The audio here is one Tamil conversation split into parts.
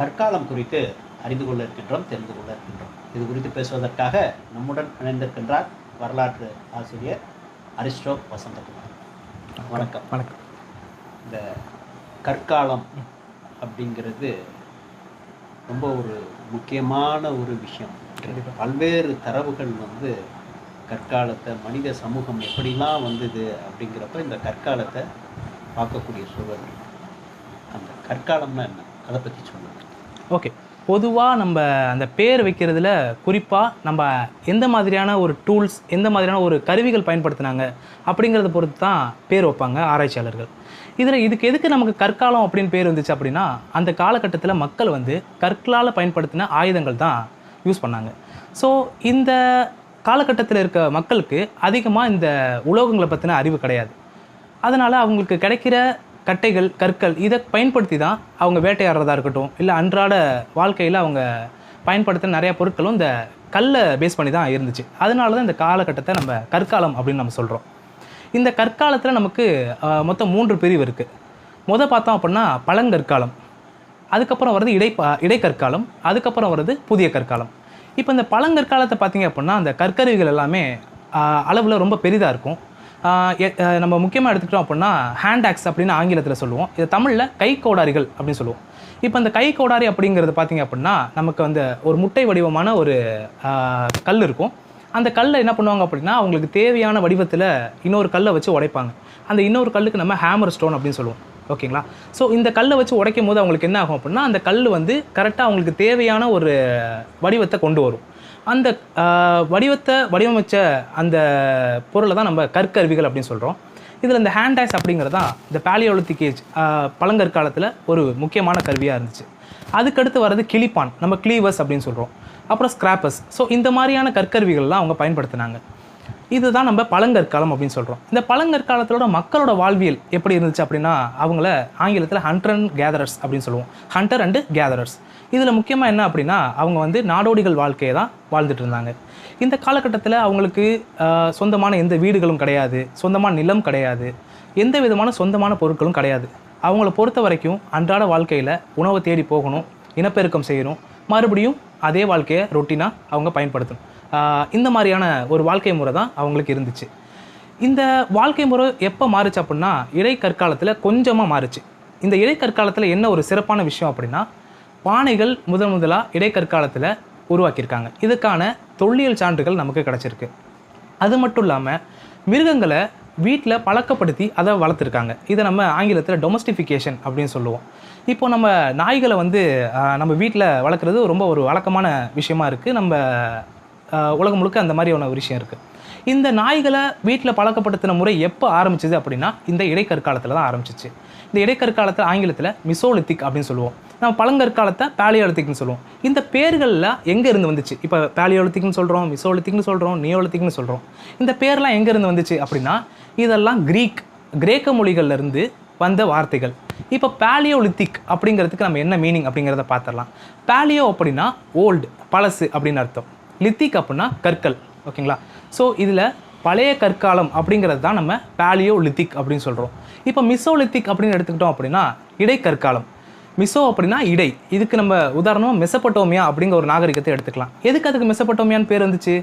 கற்காலம் குறித்து அறிந்து கொள்ள இருக்கின்றோம் தெரிந்து கொள்ள இருக்கின்றோம். இது குறித்து பேசுவதற்காக நம்முடன் இணைந்திருக்கின்றார் வரலாற்று ஆசிரியர் அரிஸ்டோ வசந்தகுமார். வணக்கம். வணக்கம். இந்த கற்காலம் அப்படிங்கிறது ரொம்ப ஒரு முக்கியமான ஒரு விஷயம். பல்வேறு தரவுகள் வந்து கற்காலத்தை மனித சமூகம் எப்படிலாம் வந்தது அப்படிங்கிறப்ப இந்த கற்காலத்தை பார்க்கக்கூடிய சூழல். அந்த கற்காலம்னா என்ன? அதை பற்றி சொல்லுங்க. ஓகே பொதுவாக நம்ம அந்த பேர் வைக்கிறதுல குறிப்பாக நம்ம எந்த மாதிரியான ஒரு டூல்ஸ் எந்த மாதிரியான ஒரு கருவிகள் பயன்படுத்தினாங்க அப்படிங்கிறத பொறுத்து தான் பேர் வைப்பாங்க ஆராய்ச்சியாளர்கள். இதில் இதுக்கு எதுக்கு நமக்கு கற்காலம் அப்படின்னு பேர் வந்துச்சு அப்படின்னா அந்த காலகட்டத்தில் மக்கள் வந்து கற்களால் பயன்படுத்தின ஆயுதங்கள் தான் யூஸ் பண்ணாங்க. ஸோ இந்த காலகட்டத்தில் இருக்க மக்களுக்கு அதிகமாக இந்த உலோகங்களை பற்றின அறிவு கிடையாது. அதனால் அவங்களுக்கு கிடைக்கிற கட்டைகள் கற்கள் இதை பயன்படுத்தி தான் அவங்க வேட்டையாடுறதா இருக்கட்டும். இல்லை அன்றாட வாழ்க்கையில் அவங்க பயன்படுத்த நிறையா பொருட்களும் இந்த கல்லை பேஸ் பண்ணி தான் இருந்துச்சு. அதனால தான் இந்த காலகட்டத்தை நம்ம கற்காலம் அப்படின்னு நம்ம சொல்கிறோம் இந்த கற்காலத்தில் நமக்கு மொத்தம் மூன்று பிரிவு இருக்குது முத பார்த்தோம் அப்படின்னா பழங்கற்காலம். அதுக்கப்புறம் வருது இடை இடைக்கற்காலம். அதுக்கப்புறம் வருது புதிய கற்காலம். இப்போ இந்த பழங்கற்காலத்தை பார்த்தீங்க அப்படின்னா அந்த கற்கருவிகள் எல்லாமே அளவில் ரொம்ப பெரிதாக இருக்கும். நம்ம முக்கியமாக எடுத்துக்கிட்டோம் அப்படின்னா ஹேண்ட் ஆக்ஸ் அப்படின்னு ஆங்கிலத்தில் சொல்லுவோம். இது தமிழில் கை கோடாரிகள் அப்படின்னு சொல்லுவோம். இப்போ இந்த கை கோடாரி அப்படிங்கிறது பார்த்தீங்க அப்படின்னா நமக்கு வந்து ஒரு முட்டை வடிவமான ஒரு கல் இருக்கும். அந்த கல்லை என்ன பண்ணுவாங்க அப்படின்னா அவங்களுக்கு தேவையான வடிவத்தில் இன்னொரு கல்லை வச்சு உடைப்பாங்க. அந்த இன்னொரு கல்லுக்கு நம்ம ஹேமர் ஸ்டோன் அப்படின்னு சொல்லுவோம். ஓகேங்களா? ஸோ இந்த கல்லை வச்சு உடைக்கும் போது அவங்களுக்கு என்ன ஆகும் அப்படின்னா அந்த கல் வந்து கரெக்டாக அவங்களுக்கு தேவையான ஒரு வடிவத்தை கொண்டு வரும். அந்த வடிவத்தை வடிவமைச்ச அந்த பொருளை தான் நம்ம கற்கருவிகள் அப்படின்னு சொல்கிறோம் இதில் இந்த ஹேண்ட் ஆக்ஸ் அப்படிங்கிறது தான் இந்த பேலியோலித்திக் ஏஜ் பழங்கற்காலத்தில் ஒரு முக்கியமான கருவியாக இருந்துச்சு. அதுக்கடுத்து வர்றது கிளிப்பான். நம்ம கிளீவர்ஸ் அப்படின்னு சொல்கிறோம் அப்புறம் ஸ்கிராப்பர்ஸ் ஸோ இந்த மாதிரியான கற்கருவிகள்லாம் அவங்க பயன்படுத்தினாங்க. இதுதான் நம்ம பழங்கற்காலம் அப்படின்னு சொல்கிறோம் இந்த பழங்கற்காலத்தோட மக்களோட வாழ்வியல் எப்படி இருந்துச்சு அப்படின்னா அவங்கள ஆங்கிலத்தில் ஹண்டர் அண்ட் கேதரர்ஸ் அப்படின்னு சொல்லுவோம். ஹண்டர் அண்டு கேதரர்ஸ் இதில் முக்கியமாக என்ன அப்படின்னா அவங்க வந்து நாடோடிகள் வாழ்க்கையை தான் வாழ்ந்துட்டு இருந்தாங்க. இந்த காலகட்டத்தில் அவங்களுக்கு சொந்தமான எந்த வீடுகளும் கிடையாது சொந்தமான நிலம் கிடையாது எந்த விதமான சொந்தமான பொருட்களும் கிடையாது. அவங்கள பொறுத்த வரைக்கும் அன்றாட வாழ்க்கையில் உணவை தேடி போகணும் இனப்பெருக்கம் செய்யணும் மறுபடியும் அதே வாழ்க்கையை ரொட்டீனாக அவங்க பயன்படுத்தணும். இந்த மாதிரியான ஒரு வாழ்க்கை முறை தான் அவங்களுக்கு இருந்துச்சு. இந்த வாழ்க்கை முறை எப்போ மாறுச்சு அப்படின்னா இடைக்கற்காலத்தில் கொஞ்சமாக மாறுச்சு. இந்த இடைக்கற்காலத்தில் என்ன ஒரு சிறப்பான விஷயம் அப்படின்னா பானைகள் முதன் முதலாக இடைக்கற்காலத்தில் உருவாக்கியிருக்காங்க. இதுக்கான தொல்லியல் சான்றுகள் நமக்கு கிடச்சிருக்கு. அது மட்டும் இல்லாமல் மிருகங்களை வீட்டில் பழக்கப்படுத்தி அதை வளர்த்துருக்காங்க. இதை நம்ம ஆங்கிலத்தில் டொமஸ்டிஃபிகேஷன் அப்படின்னு சொல்லுவோம். இப்போ நம்ம நாய்களை வந்து நம்ம வீட்டில் வளர்க்குறது ரொம்ப ஒரு வழக்கமான விஷயமா இருக்குது நம்ம உலகம் முழுக்க அந்த மாதிரியான ஒரு விஷயம் இருக்குது இந்த நாய்களை வீட்டில் பழக்கப்படுத்தின முறை எப்போ ஆரம்பிச்சது அப்படின்னா இந்த இடைக்கற்காலத்தில் தான் ஆரம்பிச்சிச்சு. இந்த இடைக்கற்காலத்தில் ஆங்கிலத்தில் மிசோலித்திக் அப்படின்னு சொல்லுவோம். நம்ம பழங்கற்காலத்தை பேலியோலித்திக்னு சொல்லுவோம். இந்த பேர்களில் எங்கே இருந்து வந்துச்சு? இப்போ பேலியோலித்திக்னு சொல்கிறோம் மிசோலித்திக்னு சொல்கிறோம் நியோலித்திக்னு சொல்கிறோம் இந்த பேர்லாம் எங்கே இருந்து வந்துச்சு அப்படின்னா இதெல்லாம் கிரீக் கிரேக்க மொழிகள்லேருந்து வந்த வார்த்தைகள். இப்போ பேலியோலித்திக் அப்படிங்கிறதுக்கு நம்ம என்ன மீனிங் அப்படிங்கிறத பார்த்துடலாம் பேலியோ அப்படின்னா ஓல்டு பழசு அப்படின்னு அர்த்தம். லித்திக் அப்படின்னா கற்கள் ஓகேங்களா? ஸோ இதில் பழைய கற்காலம் அப்படிங்கிறது தான் நம்ம பேலியோ லித்திக் அப்படின்னு சொல்கிறோம் இப்போ மிசோலித்திக் அப்படின்னு எடுத்துக்கிட்டோம் அப்படின்னா இடைக்கற்காலம் மிசோ அப்படின்னா இடை. இதுக்கு நம்ம உதாரணமாக மெசப்பட்டோமியா அப்படிங்கிற ஒரு நாகரிகத்தை எடுத்துக்கலாம். எதுக்கு அதுக்கு மெசப்பட்டோமியான்னு பேர் இருந்துச்சு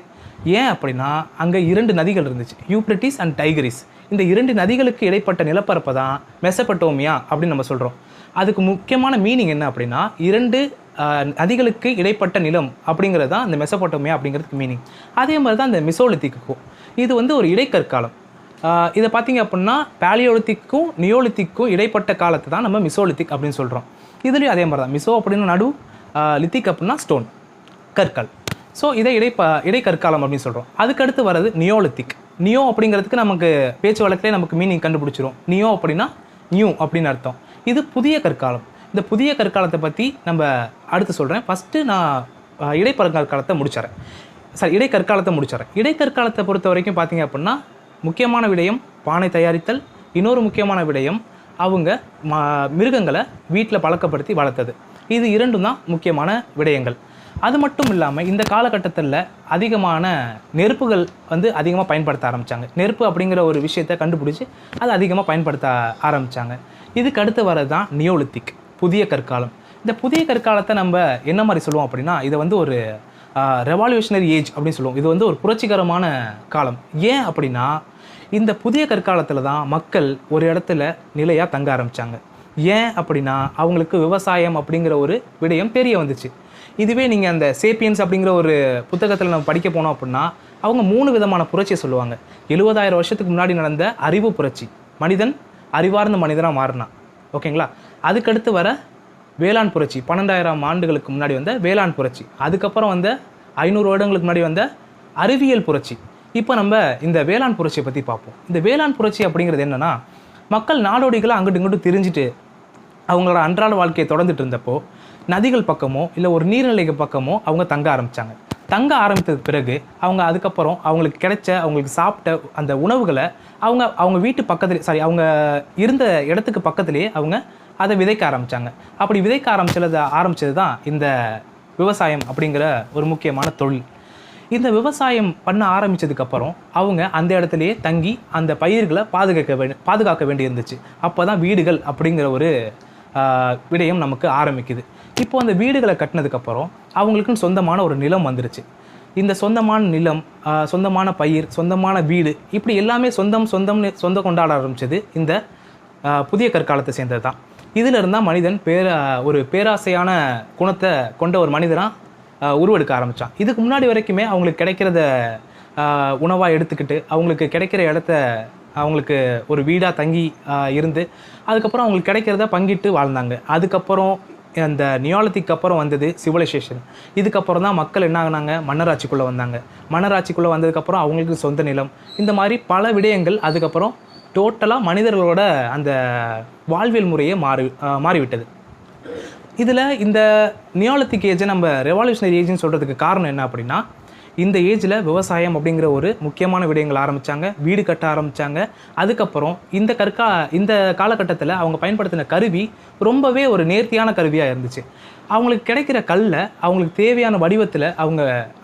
ஏன் அப்படின்னா அங்கே இரண்டு நதிகள் இருந்துச்சு. யூப்ரட்டிஸ் அண்ட் டைகரிஸ் இந்த இரண்டு நதிகளுக்கு இடைப்பட்ட நிலப்பரப்பை தான் மெசப்பட்டோமியா அப்படின்னு நம்ம சொல்கிறோம் அதுக்கு முக்கியமான மீனிங் என்ன அப்படின்னா இரண்டு நதிகளுக்கு இடைப்பட்ட நிலம் அப்படிங்கிறது தான் இந்த மெசபோட்டோமியா அப்படிங்கிறதுக்கு மீனிங் அதே மாதிரி தான் இந்த மிசோலித்திக்கும் இது வந்து ஒரு இடைக்கற்காலம். இதை பார்த்தீங்க அப்படின்னா பேலியோலித்திக்கும் நியோலித்திக்கும் இடைப்பட்ட காலத்தை தான் நம்ம மிசோலித்திக் அப்படின்னு சொல்கிறோம் இதுலேயும் அதே மாதிரி தான். மிசோ அப்படின்னு நடு லித்திக் அப்படின்னா ஸ்டோன் கற்கள். ஸோ இதை இடை இடைக்கற்காலம் அப்படின்னு சொல்கிறோம் அதுக்கடுத்து வர்றது நியோலித்திக். நியோ அப்படிங்கிறதுக்கு நமக்கு பேச்சு வழக்கிலே நமக்கு மீனிங் கண்டுபிடிச்சிரும். நியோ அப்படின்னா நியூ அப்படின்னு அர்த்தம். இது புதிய கற்காலம். இந்த புதிய கற்காலத்தை பற்றி நம்ம அடுத்து சொல்கிறேன் ஃபஸ்ட்டு நான் இடைப்பருங்கற்காலத்தை முடிச்சிடறேன் சாரி இடைக்கற்காலத்தை முடிச்சிடறேன் இடைக்கற்காலத்தை பொறுத்த வரைக்கும் பார்த்தீங்க அப்படின்னா முக்கியமான விடயம் பானை தயாரித்தல் இன்னொரு முக்கியமான விடயம் அவங்க ம மிருகங்களை வீட்டில் பழக்கப்படுத்தி வளர்த்தது. இது இரண்டும் தான் முக்கியமான விடயங்கள். அது மட்டும் இல்லாமல் இந்த காலகட்டத்தில் அதிகமான நெருப்புகள் வந்து அதிகமாக பயன்படுத்த ஆரம்பித்தாங்க நெருப்பு அப்படிங்கிற ஒரு விஷயத்தை கண்டுபிடிச்சி அதை அதிகமாக பயன்படுத்த ஆரம்பித்தாங்க இதுக்கு அடுத்து வரது தான் நியோலித்திக். புதிய கற்காலம். இந்த புதிய கற்காலத்தை நம்ம என்ன மாதிரி சொல்லுவோம் அப்படின்னா இதை வந்து ஒரு ரெவால்யூஷனரி ஏஜ் அப்படின்னு சொல்லுவோம். இது வந்து ஒரு புரட்சிகரமான காலம். ஏன் அப்படின்னா இந்த புதிய கற்காலத்தில் தான் மக்கள் ஒரு இடத்துல நிலையாக தங்க ஆரம்பித்தாங்க ஏன் அப்படின்னா அவங்களுக்கு விவசாயம் அப்படிங்கிற ஒரு விடயம் தெரிய வந்துச்சு. இதுவே நீங்கள் அந்த சேப்பியன்ஸ் அப்படிங்கிற ஒரு புத்தகத்தில் நம்ம படிக்க போனோம் அப்படின்னா அவங்க மூணு விதமான புரட்சியை சொல்லுவாங்க. எழுபதாயிரம் வருஷத்துக்கு முன்னாடி நடந்த அறிவு புரட்சி. மனிதன் அறிவார்ந்த மனிதனாக மாறினான். ஓகேங்களா? அதுக்கடுத்து வர வேளாண் புரட்சி. பன்னெண்டாயிரம் ஆண்டுகளுக்கு முன்னாடி வந்த வேளாண் புரட்சி. அதுக்கப்புறம் வந்த ஐநூறு வருடங்களுக்கு முன்னாடி வந்த அறிவியல் புரட்சி. இப்போ நம்ம இந்த வேளாண் புரட்சியை பற்றி பார்ப்போம். இந்த வேளாண் புரட்சி அப்படிங்கிறது என்னென்னா மக்கள் நாடோடிகளை அங்கிட்டு இங்கிட்டு தெரிஞ்சுட்டு அவங்களோட அன்றாட வாழ்க்கையை தொடர்ந்துட்டு இருந்தப்போ நதிகள் பக்கமோ இல்லை ஒரு நீர்நிலைகள் பக்கமோ அவங்க தங்க ஆரம்பித்தாங்க தங்க ஆரம்பித்ததுக்கு பிறகு அவங்க அதுக்கப்புறம் அவங்களுக்கு கிடைச்ச அவங்களுக்கு சாப்பிட்ட அந்த உணவுகளை அவங்க அவங்க வீட்டு பக்கத்துலேயே சாரி அவங்க இருந்த இடத்துக்கு பக்கத்துலேயே அவங்க அதை விதைக்க ஆரம்பித்தாங்க அப்படி விதைக்க ஆரம்பிச்சது ஆரம்பிச்சது தான் இந்த விவசாயம் அப்படிங்கிற ஒரு முக்கியமான தொழில். இந்த விவசாயம் பண்ண ஆரம்பிச்சதுக்கப்புறம் அவங்க அந்த இடத்துலையே தங்கி அந்த பயிர்களை பாதுகாக்க வேண்டி பாதுகாக்க வேண்டி இருந்துச்சு அப்போ தான் வீடுகள் அப்படிங்கிற ஒரு விடயம் நமக்கு ஆரம்பிக்குது. இப்போ அந்த வீடுகளை கட்டினதுக்கப்புறம் அவங்களுக்குன்னு சொந்தமான ஒரு நிலம் வந்துருச்சு. இந்த சொந்தமான நிலம் சொந்தமான பயிர் சொந்தமான வீடு இப்படி எல்லாமே சொந்தம் சொந்தம்னு சொந்தம் கொண்டாட ஆரம்பிச்சது இந்த புதிய கற்காலத்தை சேர்ந்தது தான் இதில் இருந்தால் மனிதன் பேர ஒரு பேராசையான குணத்தை கொண்ட ஒரு மனிதனாக உருவெடுக்க ஆரம்பித்தான் இதுக்கு முன்னாடி வரைக்குமே அவங்களுக்கு கிடைக்கிறத உணவாக எடுத்துக்கிட்டு அவங்களுக்கு கிடைக்கிற இடத்த அவங்களுக்கு ஒரு வீடாக தங்கி இருந்து அதுக்கப்புறம் அவங்களுக்கு கிடைக்கிறத பங்கிட்டு வாழ்ந்தாங்க. அதுக்கப்புறம் அந்த நியாலத்திக்கு அப்புறம் வந்தது சிவிலைசேஷன். இதுக்கப்புறம் தான் மக்கள் என்ன ஆகுனாங்க? மன்னராட்சிக்குள்ளே வந்தாங்க. மன்னராட்சிக்குள்ளே வந்ததுக்கப்புறம் அவங்களுக்கு சொந்த நிலம். இந்த மாதிரி பல விடயங்கள் அதுக்கப்புறம் டோட்டலாக மனிதர்களோட அந்த வாழ்வியல் முறையே மாறி மாறிவிட்டது. இதில் இந்த நியாலத்திக் ஏஜை நம்ம ரெவால்யூஷனரி ஏஜ்னு சொல்கிறதுக்கு காரணம் என்ன அப்படின்னா இந்த ஏஜில் விவசாயம் அப்படிங்கிற ஒரு முக்கியமான விடயங்கள் ஆரம்பித்தாங்க வீடு கட்ட ஆரம்பித்தாங்க அதுக்கப்புறம் இந்த கற்கா இந்த காலகட்டத்தில் அவங்க பயன்படுத்தின கருவி ரொம்பவே ஒரு நேர்த்தியான கருவியாக இருந்துச்சு. அவங்களுக்கு கிடைக்கிற கல்லை அவங்களுக்கு தேவையான வடிவத்தில் அவங்க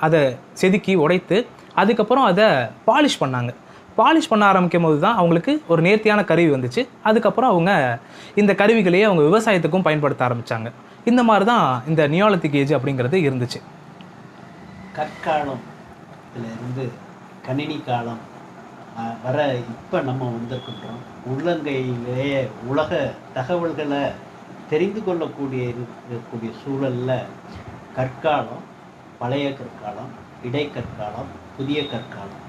அதை செதுக்கி உடைத்து அதுக்கப்புறம் அதை பாலிஷ் பண்ணாங்க. பாலிஷ் பண்ண ஆரம்பிக்கும் போது தான் அவங்களுக்கு ஒரு நேர்த்தியான கருவி வந்துச்சு. அதுக்கப்புறம் அவங்க இந்த கருவிகளையே அவங்க விவசாயத்துக்கும் பயன்படுத்த ஆரம்பித்தாங்க இந்த மாதிரி தான் இந்த நியோலத்திக் ஏஜ் அப்படிங்கிறது இருந்துச்சு. கற்காலம் இருந்து கணினி காலம் வர இப்போ நம்ம வந்திருக்கின்றோம். உள்ளங்கையிலேயே உலக தகவல்களை தெரிந்து கொள்ளக்கூடிய இருக்கக்கூடிய சூழலில் கற்காலம் பழைய கற்காலம் இடைக்கற்காலம் புதிய கற்காலம்.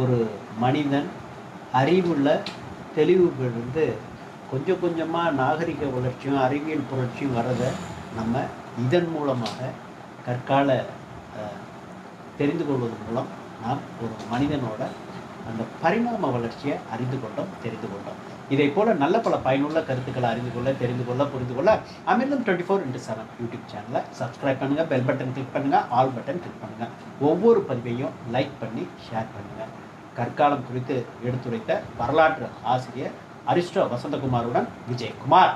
ஒரு மனிதன் அறிவுள்ள தெளிவு பெறுந்து கொஞ்சம் கொஞ்சமாக நாகரிக வளர்ச்சியும் அறிவியல் புரட்சியும் வரதை நம்ம இதன் மூலமாக கற்கால தெரிந்து கொள்வதன் மூலம் நாம் ஒரு மனிதனோட அந்த பரிணாம வளர்ச்சியை அறிந்து கொண்டோம் தெரிந்து கொண்டோம். இதை போல நல்ல பல பயனுள்ள கருத்துக்களை அறிந்து கொள்ள தெரிந்து கொள்ள புரிந்து கொள்ள Amirtham twenty four into seven YouTube சேனலை சப்ஸ்கிரைப் பண்ணுங்கள் பெல் பட்டன் கிளிக் பண்ணுங்கள் ஆல் பட்டன் கிளிக் பண்ணுங்கள் ஒவ்வொரு பதிவையும் லைக் பண்ணி ஷேர் பண்ணுங்கள் கற்காலம் குறித்து எடுத்துரைத்த வரலாற்று ஆசிரியர் அரிஸ்டோ வசந்தகுமாருடன் விஜயகுமார்.